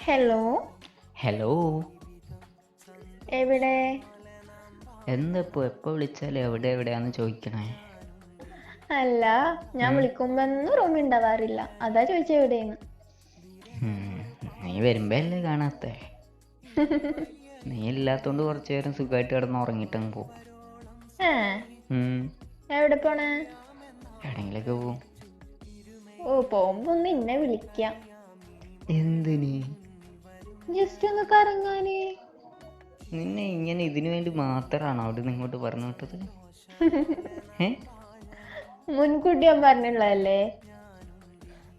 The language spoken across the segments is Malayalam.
ഹലോ ഹലോ എവിടെ? എന്തപ്പോ എപ്പോ വിളിച്ചാലും എവിടെ എവിടെയാന്ന് ചോദിക്കണേ? അല്ല ഞാൻ വിളിക്കുമ്പോ ഒന്നും റൂമിൽ ഉണ്ടാവാറില്ല അതാ ചോദിച്ച എവിടെയെന്ന് നീ വരുമ്പോ അല്ലേ കാണാത്തെ? നീ ഇല്ലാത്തോണ്ട് കുറച്ചു നേരം സുഖമായിട്ട് കിടന്ന് ഉറങ്ങിട്ടങ്ങ് പോകും എവിടെ പോണേ? എവിടെങ്കിലൊക്കെ പോവും. ഓ പോകുമ്പോ ഒന്ന് എന്നെ വിളിക്കാം. എന്തിന്? ജസ്റ്റ് ഒന്ന് കറങ്ങാന്. നിന്നെ ഇങ്ങനെ ഇതിനു വേണ്ടി മാത്രമാണോ അവിടെ നിന്ന് ഇങ്ങോട്ട് പറഞ്ഞു വിട്ടത്? ഏ? മുൻകൂട്ടി ഞാൻ പറഞ്ഞുള്ളതല്ലേ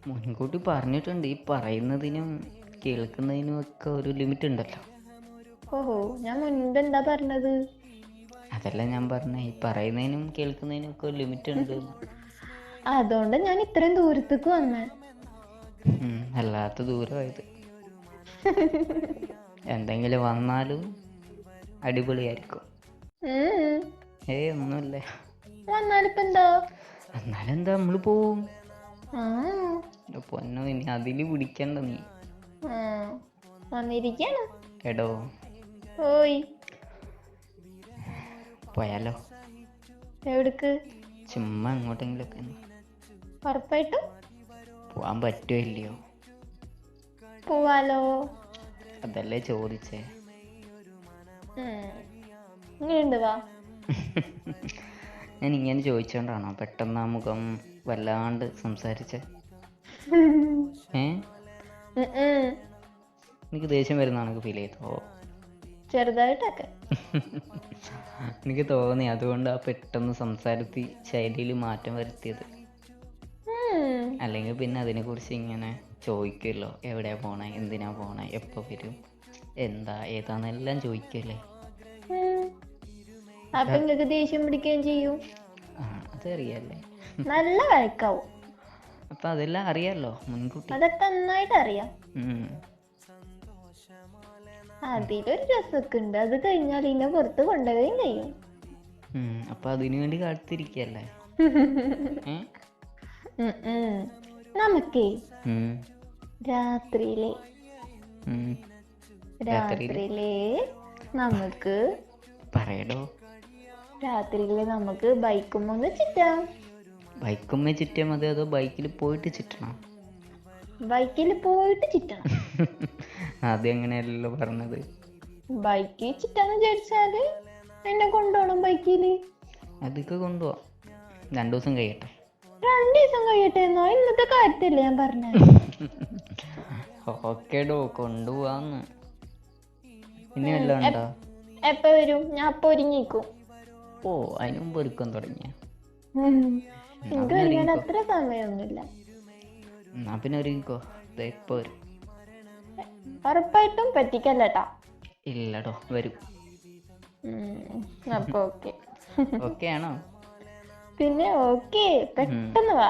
മുൻകൂട്ടി പറഞ്ഞിട്ടുണ്ട്. ഈ പറയുന്നതിനും കേൾക്കുന്നതിനും ഒക്കെ ഒരു ലിമിറ്റ് ഉണ്ടല്ലോ. ഓഹോ ഞാൻ മുൻപ് എന്താ പറഞ്ഞത്? അതല്ല ഞാൻ പറഞ്ഞ ഈ പറയുന്നതിനും കേൾക്കുന്നതിനും ഒക്കെ ഒരു ലിമിറ്റ് ഉണ്ട്. അതുകൊണ്ട് ഞാൻ ഇത്രയും ദൂരത്തേക്ക് വന്നേ. അല്ലാത്ത ദൂരമായത്. എന്തെങ്കിലും വന്നാലും അടിപൊളിയായിരിക്കും. ഏ ഒന്നുമില്ല. എന്നാലെന്താ നമ്മൾ പോവും. പൊന്നോ ഇനി അതിൽ പിടിക്കണ്ട നീ. വന്നിരിക്കാണ്. എടോ. ഓയ്. പോയാലോ. എവിടക്ക്? ചുമ്മാ എങ്ങോട്ടെങ്കിലൊക്കെ ഉറപ്പായിട്ടും. പോവാൻ പറ്റുമോ ഇല്ലയോ? പോവാലോ? അതല്ലേ ചോദിച്ചേ. ഇങ്ങനെയുണ്ട് വാ. ഞാൻ ഇങ്ങനെ ചോദിച്ചോണ്ടാണോ പെട്ടെന്ന് ആ മുഖം വല്ലാണ്ട് സംസാരിച്ച? ഏ. എനിക്ക് ദേഷ്യം വരുന്നതാണ് ഫീൽ ചെയ്തോ? ചെറുതായിട്ടൊക്കെ. എനിക്ക് തോന്നി അതുകൊണ്ട് ആ പെട്ടെന്ന് സംസാരത്തി ശൈലിയിൽ മാറ്റം വരുത്തിയത്. അല്ലെങ്കിൽ പിന്നെ അതിനെക്കുറിച്ച് ഇങ്ങനെ ചോദിക്കുമല്ലോ എവിടെയാ പോണേ? എന്തിനാ പോണേ? എപ്പോൾ വരും? എന്താ? ഏതാന്നെല്ലാം ചോദിക്കല്ലേ. അപ്പൊ നിങ്ങൾക്ക് ദേഷ്യം പിടിക്കുകയും ചെയ്യും. ആ അതറിയാല്ലേ. നല്ല വഴക്കാവും. അപ്പൊ അതെല്ലാം അറിയാലോ മുൻകൂട്ടി. അതൊക്കെ നന്നായിട്ട് അറിയാം. ഉം. അതിലൊരു രസമൊക്കെ ഉണ്ട് അത് കഴിഞ്ഞാൽ ഇന്നെ പുറത്ത് കൊണ്ടുപോവുകയും ചെയ്യും. ഉം. അപ്പം അതിനു വേണ്ടി കാത്തിരിക്കല്ലേ? ഏ ഉം ഉം. നമുക്കേ രാത്രിയിലെ രാത്രിയിലെ നമുക്ക് പറയടോ. രാത്രിയിലെ നമുക്ക് ബൈക്കും ഒന്ന് ചുറ്റാം. ബൈക്കുമ്മേ ചുറ്റിയാൽ മതി അതോ ബൈക്കിൽ പോയിട്ട് ചുറ്റണം? ബൈക്കിൽ പോയിട്ട് ചുറ്റണം. അത് അങ്ങനെയല്ലല്ലോ പറഞ്ഞത്? ബൈക്കിൽ ചുറ്റാന്ന് വിചാരിച്ചാൽ എന്നെ കൊണ്ടുപോകണം ബൈക്കിൽ അതൊക്കെ കൊണ്ടുപോവാം. രണ്ടു ദിവസം കഴിയട്ടെ. രണ്ടു കഴിയട്ടെ എന്നോ? ഇന്നത്തെ കാര്യത്തില്ലേ ഞാൻ പറഞ്ഞത് ഓക്കേടോ കൊണ്ടുപോവാന്ന്. ഇനി വല്ലതും ഉണ്ടോ? എപ്പ വരും? ഞാൻ അപ്പൊ ഒരുങ്ങിക്കും ഓ അതിന് മുമ്പ് ഒരുക്കം തുടങ്ങിയ. എനിക്ക് ഒരുങ്ങാൻ അത്ര സമയമൊന്നുമില്ല എന്നാ പിന്നെ ഒരുങ്ങിക്കോ. ഇപ്പൊ വരും. ഉറപ്പായിട്ടും പറ്റിക്കല്ലട്ടാ ഇല്ലടോ വരും. അപ്പൊ ഓക്കെ. ഓക്കെ ആണോ? പിന്നെ ഓക്കെ പെട്ടെന്ന് വാ.